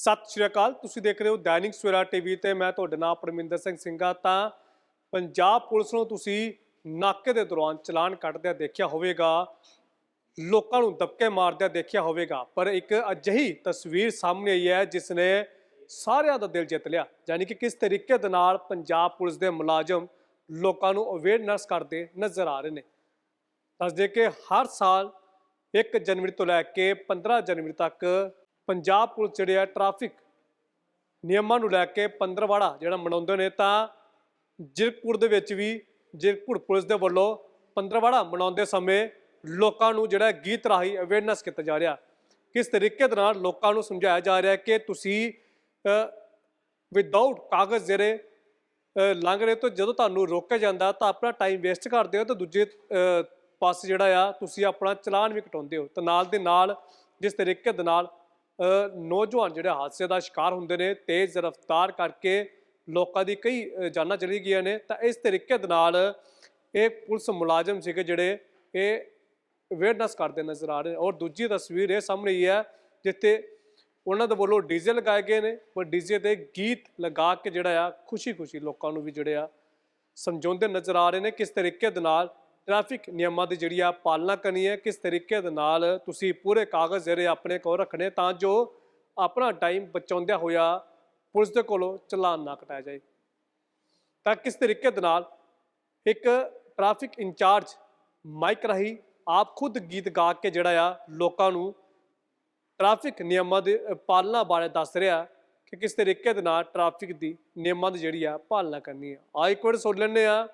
ਸਤਿ ਸ਼੍ਰੀ ਅਕਾਲ। ਤੁਸੀਂ ਦੇਖ ਰਹੇ ਹੋ ਦੈਨਿਕ ਸਵੇਰਾ ਟੀਵੀ ਤੇ ਮੈਂ ਤੁਹਾਡੇ ਨਾਲ ਪਰਮਿੰਦਰ ਸਿੰਘ ਸਿੰਘਾ। ਤਾਂ ਪੰਜਾਬ ਪੁਲਿਸ ਨੂੰ ਤੁਸੀਂ ਨਾਕੇ ਦੇ ਦੌਰਾਨ ਚਲਾਨ ਕੱਟਦਿਆਂ ਦੇਖਿਆ ਹੋਵੇਗਾ, ਲੋਕਾਂ ਨੂੰ ਦਬਕੇ ਮਾਰਦਿਆਂ ਦੇਖਿਆ ਹੋਵੇਗਾ। ਪਰ ਇੱਕ ਅਜਿਹੀ ਤਸਵੀਰ ਸਾਹਮਣੇ ਆਈ ਹੈ ਜਿਸ ਨੇ ਸਾਰਿਆਂ ਦਾ ਦਿਲ ਜਿੱਤ ਲਿਆ। ਯਾਨੀ ਕਿ ਕਿਸ ਤਰੀਕੇ ਦੇ ਨਾਲ ਪੰਜਾਬ ਪੁਲਿਸ ਦੇ ਮੁਲਾਜ਼ਮ ਲੋਕਾਂ ਨੂੰ ਅਵੇਅਰਨੈਸ ਕਰਦੇ ਨਜ਼ਰ ਆ ਰਹੇ ਨੇ। ਦੱਸ ਦੇ ਕਿ ਹਰ ਸਾਲ 1 ਜਨਵਰੀ ਤੋਂ ਲੈ ਕੇ 15 ਜਨਵਰੀ ਤੱਕ ਪੰਜਾਬ ਪੁਲਿਸ ਜਿਹੜੇ ਆ ਟ੍ਰੈਫਿਕ ਨਿਯਮਾਂ ਨੂੰ ਲੈ ਕੇ ਪੰਦਰਵਾੜਾ ਜਿਹੜਾ ਮਨਾਉਂਦੇ ਨੇ, ਤਾਂ ਜਿਰਕਪੁਰ ਦੇ ਵਿੱਚ ਵੀ ਜਿਰਕਪੁਰ ਪੁਲਿਸ ਦੇ ਵੱਲੋਂ ਪੰਦਰਵਾੜਾ ਮਨਾਉਂਦੇ ਸਮੇਂ ਲੋਕਾਂ ਨੂੰ ਜਿਹੜਾ ਗੀਤ ਰਾਹੀਂ ਅਵੇਅਰਨੈਸ ਕੀਤਾ ਜਾ ਰਿਹਾ। ਕਿਸ ਤਰੀਕੇ ਦੇ ਨਾਲ ਲੋਕਾਂ ਨੂੰ ਸਮਝਾਇਆ ਜਾ ਰਿਹਾ ਕਿ ਤੁਸੀਂ ਵਿਦਆਊਟ ਕਾਗਜ਼ ਜਿਹੜੇ ਲੰਘ ਰਹੇ ਤੋਂ ਜਦੋਂ ਤੁਹਾਨੂੰ ਰੋਕਿਆ ਜਾਂਦਾ ਤਾਂ ਆਪਣਾ ਟਾਈਮ ਵੇਸਟ ਕਰਦੇ ਹੋ ਤਾਂ ਦੂਜੇ ਪਾਸੇ ਜਿਹੜਾ ਆ ਤੁਸੀਂ ਆਪਣਾ ਚਲਾਨ ਵੀ ਕਟਾਉਂਦੇ ਹੋ। ਤਾਂ ਨਾਲ ਦੇ ਨਾਲ, ਜਿਸ ਤਰੀਕੇ ਦੇ ਨਾਲ ਨੌਜਵਾਨ ਜਿਹੜੇ ਹਾਦਸੇ ਦਾ ਸ਼ਿਕਾਰ ਹੁੰਦੇ ਨੇ, ਤੇਜ਼ ਰਫ਼ਤਾਰ ਕਰਕੇ ਲੋਕਾਂ ਦੀ ਕਈ ਜਾਨਾਂ ਚਲੀ ਗਈਆਂ ਨੇ, ਤਾਂ ਇਸ ਤਰੀਕੇ ਦੇ ਨਾਲ ਇਹ ਪੁਲਿਸ ਮੁਲਾਜ਼ਮ ਸੀਗੇ ਜਿਹੜੇ ਇਹ ਅਵੇਅਰਨੈਸ ਕਰਦੇ ਨਜ਼ਰ ਆ ਰਹੇ ਔਰ ਦੂਜੀ ਤਸਵੀਰ ਇਹ ਸਾਹਮਣੇ ਹੀ ਹੈ, ਜਿੱਥੇ ਉਹਨਾਂ ਦੇ ਵੱਲੋਂ ਡੀਜ਼ੇ ਲਗਾਏ ਗਏ ਨੇ ਪਰ ਡੀਜ਼ੇ ਤੇ ਗੀਤ ਲਗਾ ਕੇ ਜਿਹੜਾ ਆ, ਖੁਸ਼ੀ-ਖੁਸ਼ੀ ਲੋਕਾਂ ਨੂੰ ਵੀ ਜਿਹੜੇ ਆ, ਸਮਝਾਉਂਦੇ ਨਜ਼ਰ ਆ ਰਹੇ ਨੇ, ਕਿਸ ਤਰੀਕੇ ਦੇ ਨਾਲ ਟ੍ਰੈਫਿਕ ਨਿਯਮਾਂ ਦੀ ਜਿਹੜੀ ਆ ਪਾਲਣਾ ਕਰਨੀ ਹੈ, ਕਿਸ ਤਰੀਕੇ ਦੇ ਨਾਲ ਤੁਸੀਂ ਪੂਰੇ ਕਾਗਜ਼ ਜਿਹੜੇ ਆਪਣੇ ਕੋਲ ਰੱਖਣੇ ਤਾਂ ਜੋ ਆਪਣਾ ਟਾਈਮ ਬਚਾਉਂਦਿਆਂ ਹੋਇਆ ਪੁਲਿਸ ਦੇ ਕੋਲੋਂ ਚਲਾਨ ਨਾ ਕਟਾਇਆ ਜਾਏ। ਤਾਂ ਕਿਸ ਤਰੀਕੇ ਦੇ ਨਾਲ ਇੱਕ ਟ੍ਰੈਫਿਕ ਇੰਚਾਰਜ ਮਾਈਕ ਰਾਹੀਂ ਆਪ ਖੁਦ ਗੀਤ ਗਾ ਕੇ ਜਿਹੜਾ ਆ ਲੋਕਾਂ ਨੂੰ ਟ੍ਰੈਫਿਕ ਨਿਯਮਾਂ ਦੇ ਪਾਲਣਾ ਬਾਰੇ ਦੱਸ ਰਿਹਾ ਕਿ ਕਿਸ ਤਰੀਕੇ ਦੇ ਨਾਲ ਟ੍ਰੈਫਿਕ ਦੀ ਨਿਯਮਾਂ ਦੀ ਜਿਹੜੀ ਆ ਪਾਲਣਾ ਕਰਨੀ ਹੈ। ਆ ਇੱਕ ਵਾਰ ਸੁਣ ਲੈਂਦੇ ਆ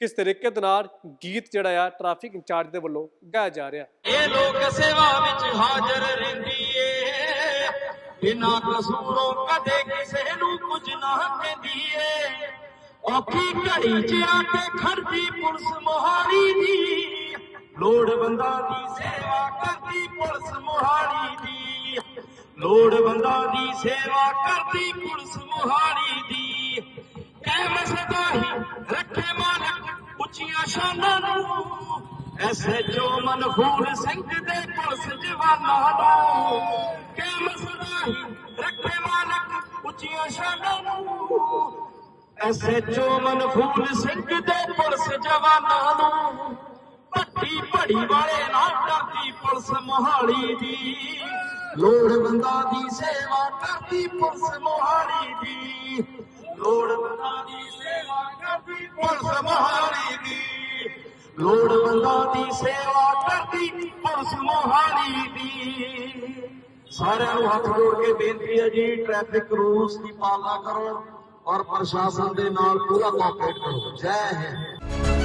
ਕਿਸ ਤਰੀਕੇ ਦੇ ਨਾਲ ਗੀਤ ਜਿਹੜਾ ਆ ਟ੍ਰੈਫਿਕ ਇੰਚਾਰਜ ਦੇ ਵੱਲੋਂ ਗਾਇਆ ਜਾ ਰਿਹਾ? ਇਹ ਲੋਕ ਸੇਵਾ ਵਿੱਚ ਹਾਜ਼ਰ ਰਹਿੰਦੀ ਏ ਬਿਨਾਂ ਕਸੂਰੋਂ ਕਦੇ ਕਿਸੇ ਨੂੰ ਕੁਝ ਨਾ ਕਹਿੰਦੀ ਏ ਔਖੀ ਘੜੀ 'ਚ ਆ ਕੇ ਖੜਦੀ ਪੁਲਿਸ ਮੋਹਾਲੀ ਦੀ। ਲੋੜਵੰਦਾਂ ਦੀ ਸੇਵਾ ਕਰਦੀ ਪੁਲਿਸ ਮੋਹਾਰੀ ਦੀ। ਲੋੜਵੰਦਾਂ ਦੀ ਸੇਵਾ ਕਰਦੀ ਪੁਲਿਸ ਮੋਹਾਰੀ ਐਸਐਚਓ ਮਨਹੂਰ ਸਿੰਘ ਦੇ ਪੁਲਿਸ ਜਵਾਨਾਂ ਨੂੰ ਕਾਇਮ ਸਦਾ ਰੱਖੇ ਮਾਲਕ ਉੱਚੀਆਂ ਸ਼ਾਨਾਂ ਨੂੰ। ਐਸਐਚਓ ਮਨਹੂਰ ਸਿੰਘ ਦੇ ਪੁਲਿਸ ਜਵਾਨਾਂ ਨੂੰ, ਭੱਟੀ ਭੜੀ ਵਾਲੇ ਨਾਲ ਕਰਦੀ ਪੁਲਿਸ ਮੋਹਾਲੀ ਦੀ। ਲੋੜਵੰਦਾਂ ਦੀ ਸੇਵਾ ਕਰਦੀ ਪੁਲਿਸ ਮੋਹਾਲੀ ਦੀ। ਲੋੜਵੰਦਾਂ ਦੀ ਸੇਵਾ ਕਰਦੀ ਪੁਲਿਸ ਮੋਹਾਲੀ ਲੋੜਵੰਦਾਂ ਦੀ ਸੇਵਾ ਕਰਦੀ ਪੁਲਿਸ ਮੋਹਾਲੀ ਦੀ। ਸਾਰਿਆਂ ਨੂੰ ਹੱਥ ਜੋੜ ਕੇ ਬੇਨਤੀ ਹੈ ਜੀ ਟ੍ਰੈਫਿਕ ਰੂਲਸ ਦੀ ਪਾਲਣਾ ਕਰੋ ਔਰ ਪ੍ਰਸ਼ਾਸਨ ਦੇ ਨਾਲ ਪੂਰਾ ਕੋਆਪਰੇਟ ਕਰੋ। ਜੈ ਹਿੰਦ।